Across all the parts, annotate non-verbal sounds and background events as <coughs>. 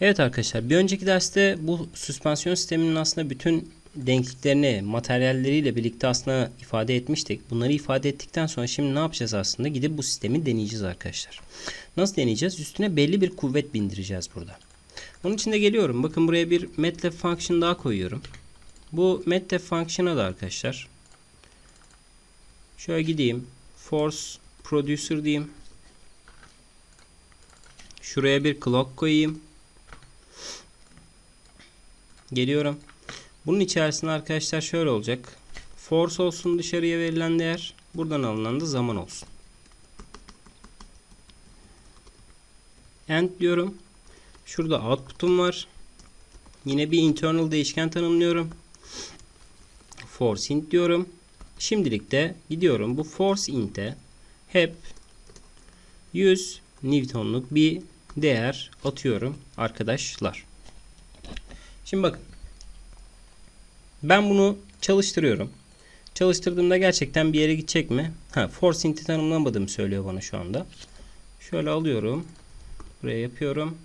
Evet arkadaşlar bir önceki derste bu süspansiyon sisteminin aslında bütün denkliklerini materyalleriyle birlikte aslında ifade etmiştik. Bunları ifade ettikten sonra şimdi ne yapacağız aslında? Gidip bu sistemi deneyeceğiz arkadaşlar. Nasıl deneyeceğiz? Üstüne belli bir kuvvet bindireceğiz burada. Bunun için de geliyorum. Bakın buraya bir MATLAB function daha koyuyorum. Bu MATLAB function'a da arkadaşlar şöyle gideyim. Force producer diyeyim. Şuraya bir clock koyayım. Geliyorum. Bunun içerisinde arkadaşlar şöyle olacak. Force olsun dışarıya verilen değer. Buradan alınan da zaman olsun. End diyorum. Şurada output'um var. Yine bir internal değişken tanımlıyorum. Force int diyorum. Şimdilik de gidiyorum bu force int'e hep 100 Newton'luk bir değer atıyorum arkadaşlar. Şimdi bakın. Ben bunu çalıştırıyorum. Çalıştırdığımda gerçekten bir yere gidecek mi? Ha, force int'i tanımlamadığımı söylüyor bana şu anda. Şöyle alıyorum. Buraya yapıyorum.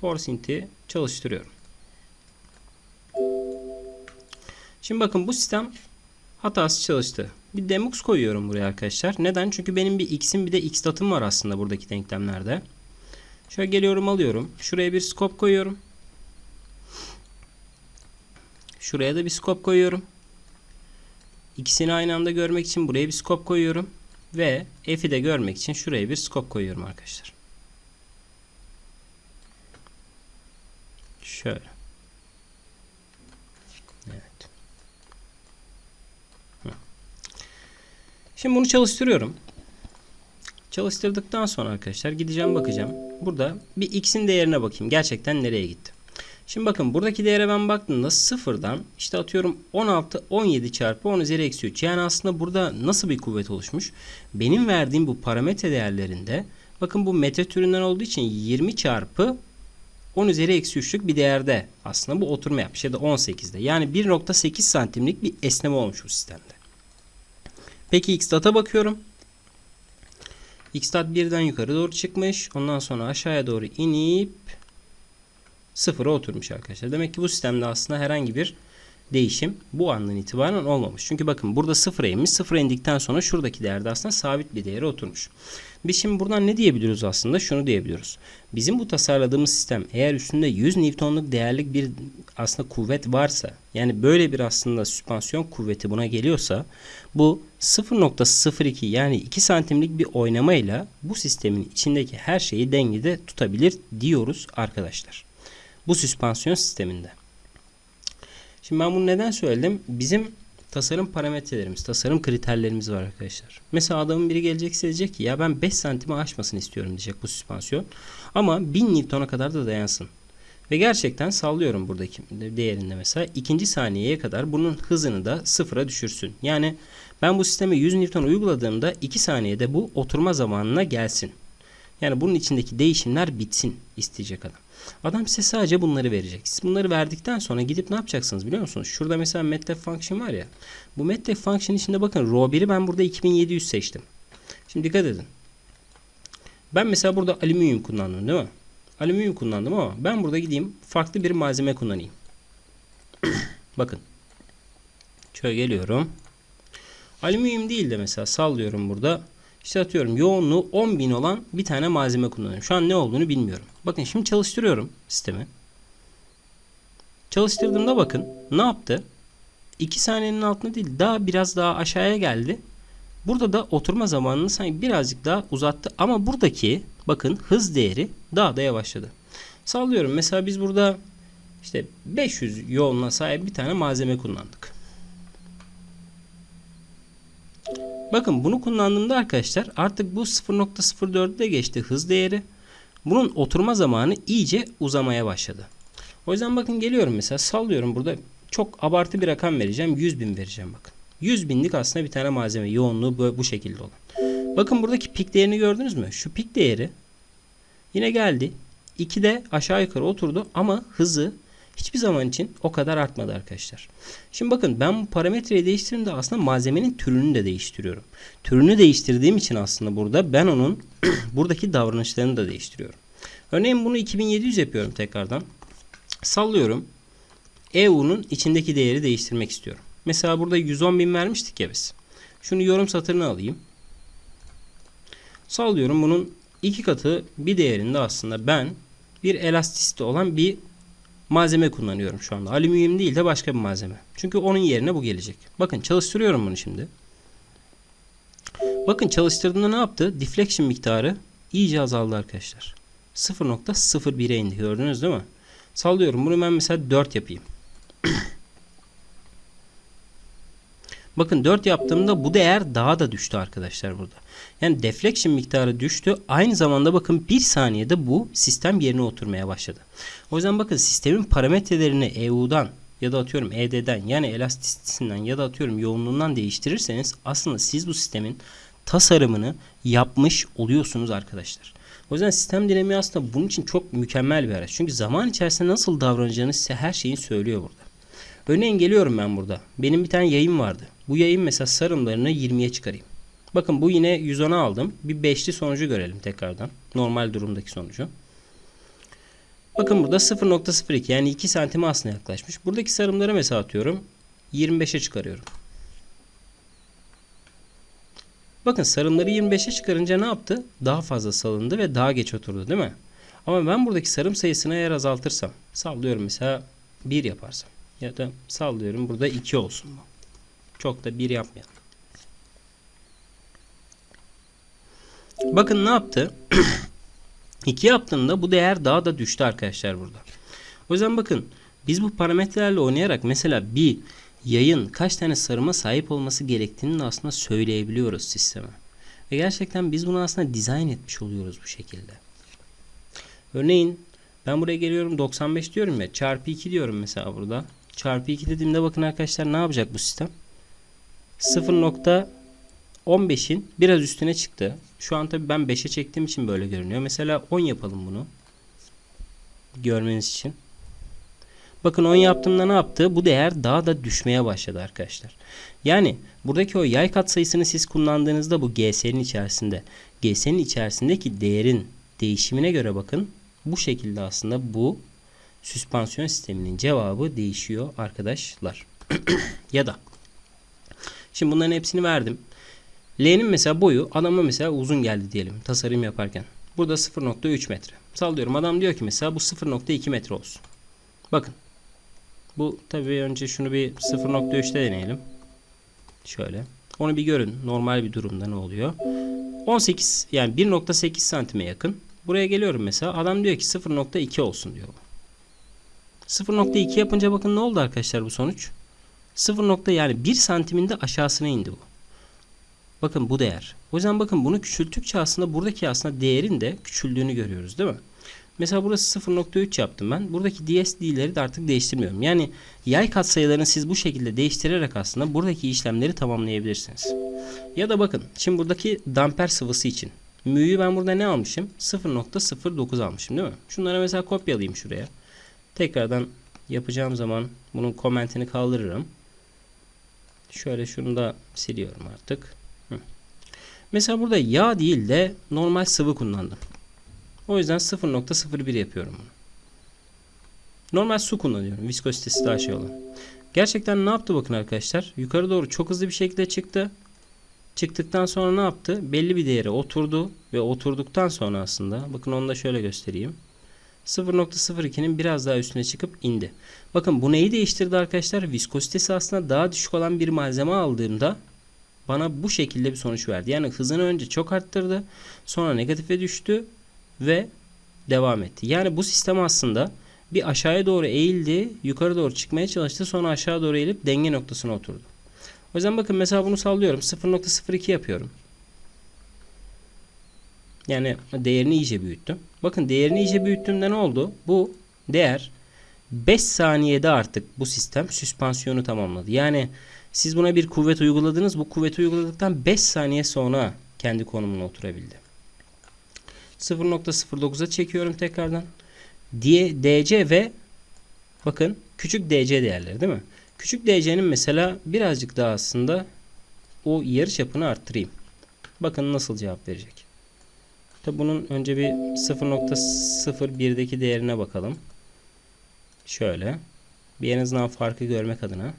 Force int'i çalıştırıyorum. Şimdi bakın bu sistem hatası çalıştı. Bir demux koyuyorum buraya arkadaşlar. Neden? Çünkü benim bir x'im bir de x datım var aslında buradaki denklemlerde. Şöyle geliyorum alıyorum. Şuraya bir scope koyuyorum. Şuraya da bir scope koyuyorum. İkisini aynı anda görmek için buraya bir scope koyuyorum. Ve f'i de görmek için şuraya bir scope koyuyorum arkadaşlar. Şöyle. Evet. Şimdi bunu çalıştırıyorum. Çalıştırdıktan sonra arkadaşlar gideceğim bakacağım. Burada bir x'in değerine bakayım. Gerçekten nereye gitti? Şimdi bakın buradaki değere ben baktığımda sıfırdan işte atıyorum 16 17 çarpı 10 üzeri eksi 3. Yani aslında burada nasıl bir kuvvet oluşmuş? Benim verdiğim bu parametre değerlerinde bakın bu metre türünden olduğu için 20 çarpı 10 üzeri eksi 3'lük bir değerde aslında bu oturma yapmış ya da 18'de. Yani 1.8 santimlik bir esneme olmuş bu sistemde. Peki x data bakıyorum. X dat birden yukarı doğru çıkmış. Ondan sonra aşağıya doğru inip sıfıra oturmuş arkadaşlar. Demek ki bu sistemde aslında herhangi bir değişim bu andan itibaren olmamış. Çünkü bakın burada sıfıra inmiş. Sıfıra indikten sonra şuradaki değerde aslında sabit bir değere oturmuş. Biz şimdi buradan ne diyebiliyoruz aslında? Şunu diyebiliyoruz. Bizim bu tasarladığımız sistem eğer üstünde 100 Newton'luk değerlik bir aslında kuvvet varsa yani böyle bir aslında süspansiyon kuvveti buna geliyorsa bu 0.02 yani 2 santimlik bir oynamayla bu sistemin içindeki her şeyi dengede tutabilir diyoruz arkadaşlar. Bu süspansiyon sisteminde. Şimdi ben bunu neden söyledim? Bizim tasarım parametrelerimiz, tasarım kriterlerimiz var arkadaşlar. Mesela adamın biri gelecek diyecek ki ya ben 5 santime aşmasını istiyorum diyecek bu süspansiyon. Ama 1000 Newton'a kadar da dayansın. Ve gerçekten sallıyorum buradaki değerinde mesela ikinci saniyeye kadar bunun hızını da sıfıra düşürsün. Yani ben bu sisteme 100 Newton uyguladığımda 2 saniyede bu oturma zamanına gelsin. Yani bunun içindeki değişimler bitsin isteyecek adam. Adam size sadece bunları verecek. Siz bunları verdikten sonra gidip ne yapacaksınız biliyor musunuz? Şurada mesela MATLAB function var ya. Bu MATLAB function içinde bakın row 1'i ben burada 2700 seçtim. Şimdi dikkat edin. Ben mesela burada alüminyum kullandım değil mi? Alüminyum kullandım ama ben burada gideyim farklı bir malzeme kullanayım. <coughs> bakın. Şöyle geliyorum. Alüminyum değil de mesela sallıyorum burada. İşte atıyorum yoğunluğu 10.000 olan bir tane malzeme kullanıyorum. Şu an ne olduğunu bilmiyorum. Bakın şimdi çalıştırıyorum sistemi. Çalıştırdığımda bakın ne yaptı? 2 saniyenin altında değil daha biraz daha aşağıya geldi. Burada da oturma zamanını sanki birazcık daha uzattı. Ama buradaki bakın hız değeri daha da yavaşladı. Sallıyorum mesela biz burada işte 500 yoğunluğa sahip bir tane malzeme kullandık. Bakın bunu kullandığımda arkadaşlar artık bu 0.04'de geçti hız değeri. Bunun oturma zamanı iyice uzamaya başladı. O yüzden bakın geliyorum mesela sallıyorum burada çok abartı bir rakam vereceğim. 100 bin vereceğim bakın. 100 binlik aslında bir tane malzeme yoğunluğu böyle bu şekilde olan. Bakın buradaki pik değerini gördünüz mü? Şu pik değeri yine geldi. 2'de aşağı yukarı oturdu ama hızı hiçbir zaman için o kadar artmadı arkadaşlar. Şimdi bakın ben bu parametreyi değiştirdiğimde aslında malzemenin türünü de değiştiriyorum. Türünü değiştirdiğim için aslında burada ben onun <clears throat> buradaki davranışlarını da değiştiriyorum. Örneğin bunu 2700 yapıyorum tekrardan. Sallıyorum. EU'nun içindeki değeri değiştirmek istiyorum. Mesela burada 110 bin vermiştik ya biz. Şunu yorum satırına alayım. Sallıyorum bunun iki katı bir değerinde aslında ben bir elastisite olan bir malzeme kullanıyorum şu anda. Alüminyum değil de başka bir malzeme. Çünkü onun yerine bu gelecek. Bakın çalıştırıyorum bunu şimdi. Bakın çalıştırdığında ne yaptı? Deflection miktarı iyice azaldı arkadaşlar. 0.01'e indi. Gördünüz değil mi? Sallıyorum. Bunu ben mesela 4 yapayım. <clears throat> Bakın 4 yaptığımda bu değer daha da düştü arkadaşlar burada. Yani deflection miktarı düştü. Aynı zamanda bakın 1 saniyede bu sistem yerine oturmaya başladı. O yüzden bakın sistemin parametrelerini EU'dan ya da atıyorum ED'den yani elastisitesinden ya da atıyorum yoğunluğundan değiştirirseniz aslında siz bu sistemin tasarımını yapmış oluyorsunuz arkadaşlar. O yüzden sistem dinamiği aslında bunun için çok mükemmel bir araç. Çünkü zaman içerisinde nasıl davranacağını size her şeyi söylüyor burada. Örneğin geliyorum ben burada. Benim bir tane yayın vardı. Bu yayın mesela sarımlarını 20'ye çıkarayım. Bakın bu yine 110'a aldım. Bir beşli sonucu görelim tekrardan. Normal durumdaki sonucu. Bakın burada 0.02 yani 2 santime aslında yaklaşmış. Buradaki sarımları mesela atıyorum. 25'e çıkarıyorum. Bakın sarımları 25'e çıkarınca ne yaptı? Daha fazla salındı ve daha geç oturdu değil mi? Ama ben buradaki sarım sayısını eğer azaltırsam, sallıyorum mesela 1 yaparsam ya da sallıyorum burada 2 olsun. Çok da 1 yapmayalım. Bakın ne yaptı? <clears throat> 2 yaptığımda bu değer daha da düştü arkadaşlar burada. O yüzden bakın biz bu parametrelerle oynayarak mesela bir yayın kaç tane sarıma sahip olması gerektiğini aslında söyleyebiliyoruz sisteme. Ve gerçekten biz bunu aslında dizayn etmiş oluyoruz bu şekilde. Örneğin ben buraya geliyorum 95 diyorum ya çarpı 2 diyorum mesela burada. Çarpı 2 dediğimde bakın arkadaşlar ne yapacak bu sistem? 0.15'in biraz üstüne çıktı. Şu an tabii ben 5'e çektiğim için böyle görünüyor. Mesela 10 yapalım bunu. Görmeniz için. Bakın 10 yaptığımda ne yaptı? Bu değer daha da düşmeye başladı arkadaşlar. Yani buradaki o yay kat sayısını siz kullandığınızda bu GS'nin içerisinde GS'nin içerisindeki değerin değişimine göre bakın bu şekilde aslında bu süspansiyon sisteminin cevabı değişiyor arkadaşlar. <clears throat> ya da şimdi bunların hepsini verdim. L'nin mesela boyu adama mesela uzun geldi diyelim tasarım yaparken. Burada 0.3 metre. Sallıyorum adam diyor ki mesela bu 0.2 metre olsun. Bakın. Bu tabii önce şunu bir 0.3'te deneyelim. Şöyle. Onu bir görün. Normal bir durumda ne oluyor? 18 yani 1.8 santime yakın. Buraya geliyorum mesela. Adam diyor ki 0.2 olsun diyor. 0.2 yapınca bakın ne oldu arkadaşlar bu sonuç? 0. yani 1 santimin de aşağısına indi bu. Bakın bu değer. O yüzden bakın bunu küçülttükçe aslında buradaki aslında değerin de küçüldüğünü görüyoruz değil mi? Mesela burası 0.3 yaptım ben. Buradaki DSD'leri de artık değiştirmiyorum. Yani yay katsayılarını siz bu şekilde değiştirerek aslında buradaki işlemleri tamamlayabilirsiniz. Ya da bakın şimdi buradaki damper sıvısı için. Mü'yü ben burada ne almışım? 0.09 almışım değil mi? Şunları mesela kopyalayayım şuraya. Tekrardan yapacağım zaman bunun komentini kaldırırım. Şöyle şunu da siliyorum artık. Mesela burada yağ değil de normal sıvı kullandım. O yüzden 0.01 yapıyorum bunu. Normal su kullanıyorum. Viskozitesi daha şey olan. Gerçekten ne yaptı bakın arkadaşlar. Yukarı doğru çok hızlı bir şekilde çıktı. Çıktıktan sonra ne yaptı? Belli bir değere oturdu ve oturduktan sonra aslında bakın onu da şöyle göstereyim. 0.02'nin biraz daha üstüne çıkıp indi. Bakın bu neyi değiştirdi arkadaşlar? Viskozitesi aslında daha düşük olan bir malzeme aldığımda bana bu şekilde bir sonuç verdi. Yani hızını önce çok arttırdı. Sonra negatife düştü ve devam etti. Yani bu sistem aslında bir aşağıya doğru eğildi, yukarı doğru çıkmaya çalıştı, sonra aşağı doğru eğilip denge noktasına oturdu. O yüzden bakın mesela bunu sallıyorum. 0.02 yapıyorum. Yani değerini iyice büyüttüm. Bakın değerini iyice büyüttüğümde ne oldu? Bu değer 5 saniyede artık bu sistem süspansiyonu tamamladı. Yani siz buna bir kuvvet uyguladınız. Bu kuvveti uyguladıktan 5 saniye sonra kendi konumuna oturabildi. 0.09'a çekiyorum tekrardan. Diye DC ve bakın küçük DC değerleri değil mi? Küçük DC'nin mesela birazcık daha aslında o yarı çapını arttırayım. Bakın nasıl cevap verecek. Tabi bunun önce bir 0.01'deki değerine bakalım. Şöyle. Bir en azından farkı görmek adına.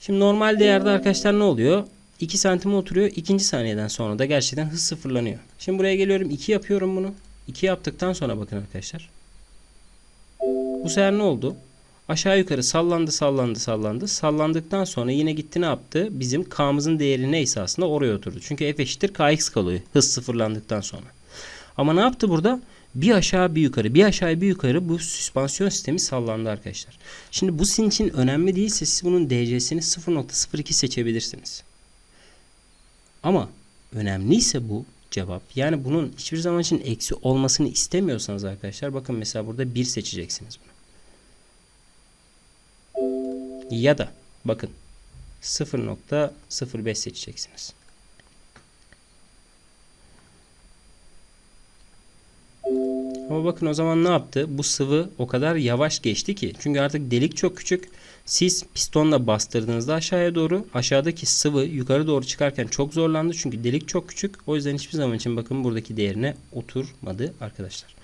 Şimdi normal değerde arkadaşlar ne oluyor? 2 santime oturuyor. ikinci saniyeden sonra da gerçekten hız sıfırlanıyor. Şimdi buraya geliyorum. 2 yapıyorum bunu. 2 yaptıktan sonra bakın arkadaşlar. Bu sefer ne oldu? Aşağı yukarı sallandı sallandı sallandı. Sallandıktan sonra yine gitti ne yaptı? Bizim K'mızın değeri neyse aslında oraya oturdu. Çünkü F eşittir Kx kalıyor hız sıfırlandıktan sonra. Ama ne yaptı burada? Bir aşağı bir yukarı bir aşağı bir yukarı bu süspansiyon sistemi sallandı arkadaşlar. Şimdi bu sizin için önemli değilse siz bunun DC'sini 0.02 seçebilirsiniz. Ama önemliyse bu cevap yani bunun hiçbir zaman için eksi olmasını istemiyorsanız arkadaşlar bakın mesela burada 1 seçeceksiniz bunu. Ya da bakın 0.05 seçeceksiniz. Ama bakın o zaman ne yaptı? Bu sıvı o kadar yavaş geçti ki. Çünkü artık delik çok küçük. Siz pistonla bastırdığınızda aşağıya doğru aşağıdaki sıvı yukarı doğru çıkarken çok zorlandı. Çünkü delik çok küçük. O yüzden hiçbir zaman için bakın buradaki değerine oturmadı arkadaşlar.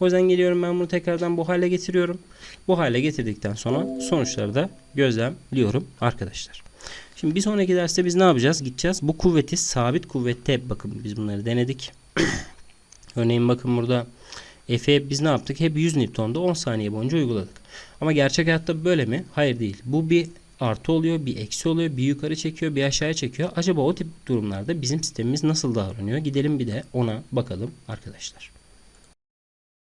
O yüzden geliyorum ben bunu tekrardan bu hale getiriyorum. Bu hale getirdikten sonra sonuçları da gözlemliyorum arkadaşlar. Şimdi bir sonraki derste biz ne yapacağız? Gideceğiz. Bu kuvveti sabit kuvvette bakın biz bunları denedik. <clears throat> Örneğin bakın burada F'e biz ne yaptık? Hep 100 Newton'da 10 saniye boyunca uyguladık. Ama gerçek hayatta böyle mi? Hayır değil. Bu bir artı oluyor, bir eksi oluyor, bir yukarı çekiyor, bir aşağıya çekiyor. Acaba o tip durumlarda bizim sistemimiz nasıl davranıyor? Gidelim bir de ona bakalım arkadaşlar.